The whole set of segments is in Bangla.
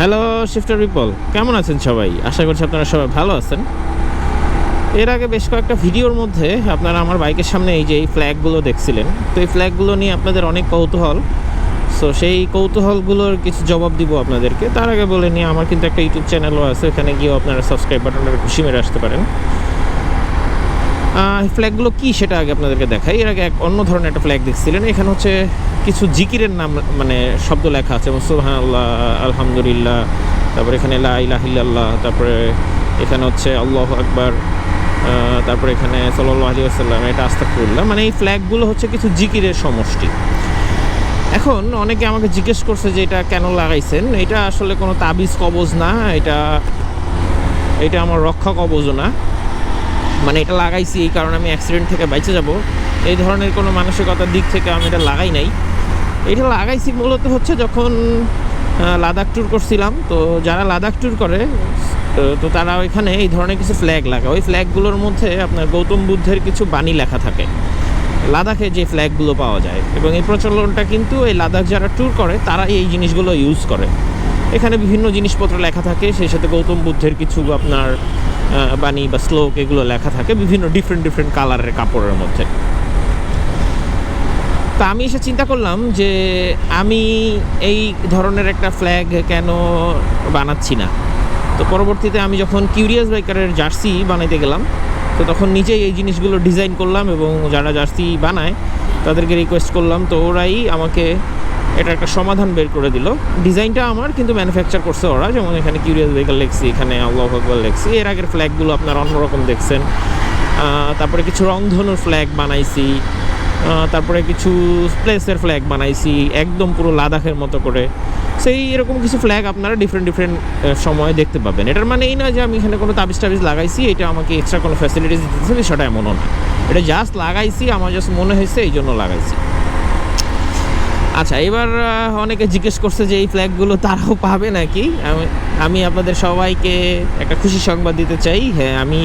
হ্যালো শিফটার পিপল কেমন আছেন সবাই? আশা করছি আপনারা সবাই ভালো আছেন। এর আগে বেশ কয়েকটা ভিডিওর মধ্যে আপনারা আমার বাইকের সামনে এই যে এই ফ্ল্যাগগুলো দেখছিলেন। তো এই ফ্ল্যাগগুলো নিয়ে আপনাদের অনেক কৌতূহল। সো সেই কৌতূহলগুলোর কিছু জবাব দিব আপনাদেরকে। তার আগে বলে নিয়ে আমার কিন্তু একটা ইউটিউব চ্যানেলও আছে এখানে গিয়েও আপনারা সাবস্ক্রাইব বাটনটা খুশি মেরে আসতে পারেন। ফ্ল্যাগগুলো কি সেটা আগে আপনাদেরকে দেখাই। এর আগে এক অন্য ধরনের একটা ফ্ল্যাগ দেখছিলেন। এখানে হচ্ছে কিছু জিকিরের নাম মানে শব্দ লেখা আছে। সুবহান আল্লাহ আলহামদুলিল্লাহ, তারপরে এখানে লা ইলাহা ইল্লাল্লাহ, তারপরে এখানে হচ্ছে আল্লাহ আকবার তারপরে এখানে সাল্লাল্লাহু আলাইহি ওয়াসাল্লাম, এটা আস্তাগফিরুল্লাহ। মানে এই ফ্ল্যাগগুলো হচ্ছে কিছু জিকিরের সমষ্টি। এখন অনেকে আমাকে জিজ্ঞেস করছে যে এটা কেন লাগাইছেন? এটা আসলে কোনো তাবিজ কবজ না, এটা এটা আমার রক্ষা কবজও না। মানে এটা লাগাইছি, এই কারণে আমি অ্যাক্সিডেন্ট থেকে বেঁচে যাব। এই ধরনের কোনো মানসিকতার দিক থেকে আমি এটা লাগাই নাই। এটা লাগাইছি মূলত হচ্ছে যখন লাদাখ ট্যুর করছিলাম, তো যারা লাদাখ ট্যুর করে, তো- তারা ওইখানে এই ধরনের কিছু ফ্ল্যাগ লাগায়। ওই ফ্ল্যাগগুলোর মধ্যে আপনার গৌতম বুদ্ধের কিছু বাণী লেখা থাকে। লাদাখে যে ফ্ল্যাগগুলো পাওয়া যায়। এবং এই প্রচলনটা কিন্তু এই লাদাখ যারা ট্যুর করে তারা এই জিনিসগুলো ইউজ করে। এখানে বিভিন্ন জিনিসপত্র লেখা থাকে, সেই সাথে গৌতম বুদ্ধের কিছু আপনার বাণী বা শ্লোক এগুলো লেখা থাকে, বিভিন্ন ডিফারেন্ট ডিফারেন্ট কালারের কাপড়ের মধ্যে। তা আমি এসে চিন্তা করলাম যে আমি এই ধরনের একটা ফ্ল্যাগ কেন বানাচ্ছি না? তো পরবর্তীতে আমি যখন কিউরিয়াস বাইকারের জার্সি বানাইতে গেলাম, তো তখন নিজেই এই জিনিসগুলো ডিজাইন করলাম এবং যারা জার্সি বানায়, তাদেরকে রিকোয়েস্ট করলাম, তো ওরাই আমাকে এটা একটা সমাধান বের করে দিল। ডিজাইনটা আমার, কিন্তু ম্যানুফ্যাকচার করছে ওরা, যেমন এখানে কিউরিয়াস বাইকার লেখছি, এখানে আল্লাহ আকবর লেখছি। এর আগের ফ্ল্যাগগুলো আপনারা অন্যরকম দেখছেন। তারপরে কিছু রংধনুর ফ্ল্যাগ বানাইছি। তারপরে কিছু প্লেসের ফ্ল্যাগ বানাইছি, একদম পুরো লাদাখের মতো করে। সেই এরকম কিছু ফ্ল্যাগ আপনারা ডিফারেন্ট ডিফারেন্ট সময় দেখতে পাবেন। এটার মানে এই না যে আমি এখানে কোনো তাবিজ টাবিজ লাগাইছি, এটা আমাকে এক্সট্রা কোনো ফ্যাসিলিটিস দিতেছে সেটা এমনও না। এটা জাস্ট লাগাইছি, আমার জাস্ট মনে হয়েছে এই জন্য লাগাইছি। আচ্ছা এবার অনেকে জিজ্ঞেস করছে যে এই ফ্ল্যাগগুলো তারাও পাবে নাকি? আমি আপনাদের সবাইকে একটা খুশি সংবাদ দিতে চাই। হ্যাঁ আমি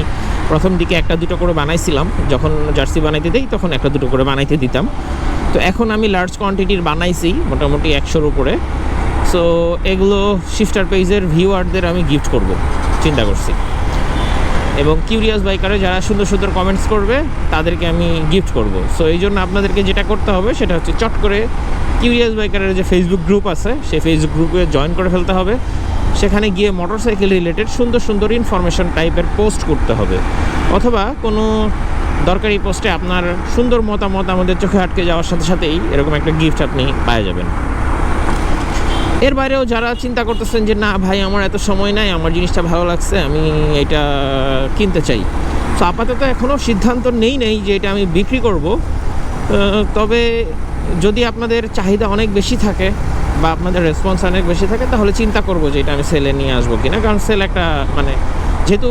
প্রথম দিকে একটা দুটো করে বানাইছিলাম। যখন জার্সি বানাইতে দিই, তখন একটা দুটো করে বানাইতে দিতাম। তো এখন আমি লার্জ কোয়ান্টিটির বানাইছি, মোটামুটি একশোর উপরে। সো এগুলো শিফটার পেজের ভিউয়ারদের আমি গিফট করব। চিন্তা করছি। এবং কিউরিয়াস বাইকারে যারা সুন্দর সুন্দর কমেন্টস করবে, তাদেরকে আমি গিফট করব। সো এই জন্য আপনাদেরকে যেটা করতে হবে, সেটা হচ্ছে চট করে কিউরিয়াস বাইকারের যে ফেসবুক গ্রুপ আছে, সেই ফেসবুক গ্রুপে জয়েন করে ফেলতে হবে। সেখানে গিয়ে মোটরসাইকেল রিলেটেড সুন্দর সুন্দর ইনফরমেশন টাইপের পোস্ট করতে হবে। অথবা কোনো দরকারি পোস্টে আপনার সুন্দর মতামত আমাদের চোখে আটকে যাওয়ার সাথে সাথেই এরকম একটা গিফট আপনি পাওয়া যাবেন। এর বাইরেও যারা চিন্তা করতেছেন যে, না ভাই, আমার এত সময় নাই, আমার জিনিসটা ভালো লাগছে, আমি এটা কিনতে চাই। তো আপাতত এখনও সিদ্ধান্ত নেই নেই যে এটা আমি বিক্রি করব। তবে যদি আপনাদের চাহিদা অনেক বেশি থাকে বা আপনাদের রেসপন্স অনেক বেশি থাকে, তাহলে চিন্তা করব যে এটা আমি সেলে নিয়ে আসব কিনা। কারণ সেল একটা মানে যেহেতু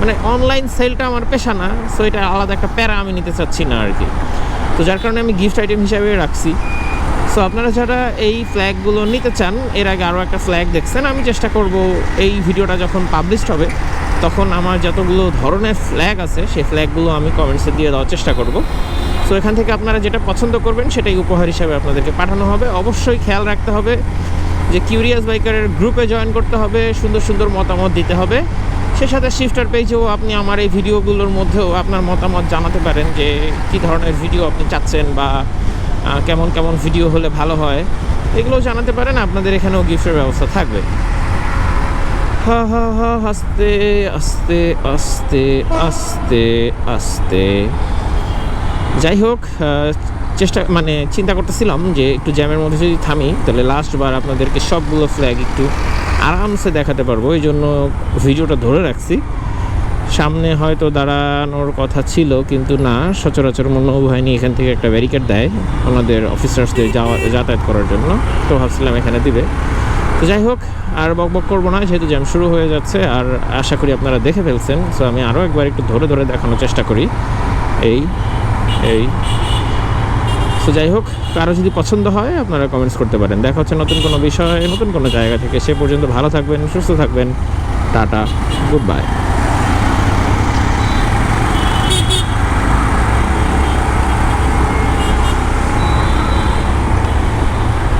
মানে অনলাইন সেলটা আমার পেশা না সো এটা আলাদা একটা প্যারা আমি নিতে চাচ্ছি না আর কি। তো যার কারণে আমি গিফট আইটেম হিসাবে রাখছি। সো আপনারা যারা এই ফ্ল্যাগগুলো নিতে চান, এর আগে আরও একটা ফ্ল্যাগ দেখছেন, আমি চেষ্টা করব এই ভিডিওটা যখন পাবলিশড হবে, তখন আমার যতগুলো ধরনের ফ্ল্যাগ আছে, সেই ফ্ল্যাগগুলো আমি কমেন্টসে দিয়ে দেওয়ার চেষ্টা করব। সো এখান থেকে আপনারা যেটা পছন্দ করবেন, সেটাই উপহার হিসাবে আপনাদেরকে পাঠানো হবে। অবশ্যই খেয়াল রাখতে হবে যে কিউরিয়াস বাইকারের গ্রুপে জয়েন করতে হবে, সুন্দর সুন্দর মতামত দিতে হবে। সে সাথে শিফটার পেজেও আপনি আমার এই ভিডিওগুলোর মধ্যেও আপনার মতামত জানাতে পারেন যে কী ধরনের ভিডিও আপনি চাচ্ছেন বা কেমন কেমন ভিডিও হলে ভালো হয় এগুলো জানাতে পারেন, আপনাদের এখানেও গিফটের ব্যবস্থা থাকবে। আস্তে আস্তে আস্তে আস্তে আস্তে। যাই হোক চেষ্টা মানে চিন্তা করতেছিলাম যে একটু জ্যামের মধ্যে যদি থামি, তাহলে লাস্টবার আপনাদেরকে সবগুলো ফ্ল্যাগ একটু আরামসে দেখাতে পারব। এই জন্য ভিডিওটা ধরে রাখছি। সামনে হয়তো দাঁড়ানোর কথা ছিল, কিন্তু না, সচরাচর মনোবাহিনী এখান থেকে একটা ব্যারিকেড দেয় ওনাদের অফিসার্সদের যাওয়া, যাতায়াত করার জন্য। তো ভাবছিলাম এখানে দিবে। তো যাই হোক, আর বক বক করব না, যেহেতু জ্যাম শুরু হয়ে যাচ্ছে, আর আশা করি আপনারা দেখে ফেলছেন সো আমি আরও একবার একটু ধরে ধরে দেখানোর চেষ্টা করি। এই এই। তো যাই হোক, কারও যদি পছন্দ হয়, আপনারা কমেন্টস করতে পারেন। দেখা হচ্ছে নতুন কোনো বিষয়, নতুন কোনো জায়গা থেকে। সে পর্যন্ত ভালো থাকবেন, সুস্থ থাকবেন। Tata good bye